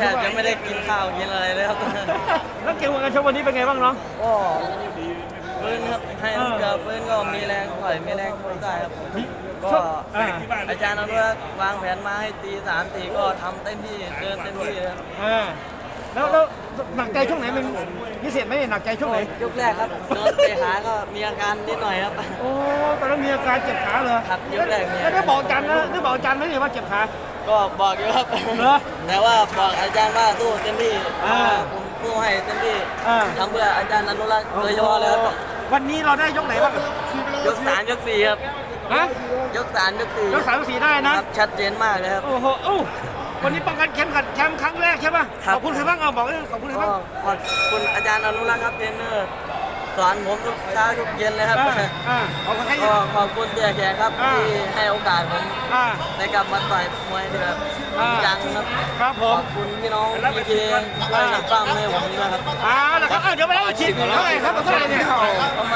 ได้กินข้าวกินอะไรเลยครับแล้วเกมการชกวันนี้เป็นไงบ้างน้องก็พื้นครับให้ลูกเกือพื้นก็มีแรงต่อยมีแรงชกได้ครับก็อ่าอาจารย์อนุรักษ์วางแผนมาให้ตีสามตีก็ทำเต็มที่เดินเต็มที่ครับอ่าแล้วแล้วหนักใจช่วงไหนเป็นพิเศษไหมหนักใจช่วงไหนยกแรกครับโดนเตะขาก็มีอาการนิดหน่อยครับโอ้ตอนนั้นมีอาการเจ็บขาเลยครับยกแรกมีแล้วได้บอกอาจารย์นะได้บอกอาจารย์ไหมเนี่ยว่าเจ็บขา ก็บอกอยู่ครับ เหรอ แต่ว่าบอกอาจารย์ว่าสู้เต็มที่อ่าผมสู้ให้เต็มที่อ่า ทำเพื่ออาจารย์อนุรักษ์โดยเฉพาะเลยครับวันนี้เราได้ยกไหนบ้างยกสามยกสี่ครับฮะยกสามยกสี่ยกสามยกสี่ได้นะ ครับชัดเจนมากเลยครับ โอ้โหโอ้วันนี้ป้องกันเข็มขัดแชมป์ครั้งแรกใช่ป่ะ ครับขอบคุณใครบ้างเอาบอกเลยขอบคุณใครก็บ้าง ขอบคุณอาจารย์อนุรักษ์ครับเทรนเนอร์สอนผมทุกเช้าทุกเย็นเลยครับ อ่าอ่าขอบคุณใครอีก็กขอบคุณเตียแขกครับอ่า ที่ให้โอกาสผม อ่า ในกลับมาต่อยมวยนี่ครับอ่าจริงจังครับครับผขมอบคุณพี่น้องพี่เคช่วยหนักปั้มให้ผมด้วยครับ อ่าแล้วครับเอาเดี๋ยวไปแล้วฉีดเท่าไหร่ครับเท่าไหร่เนี่ย ประมาณ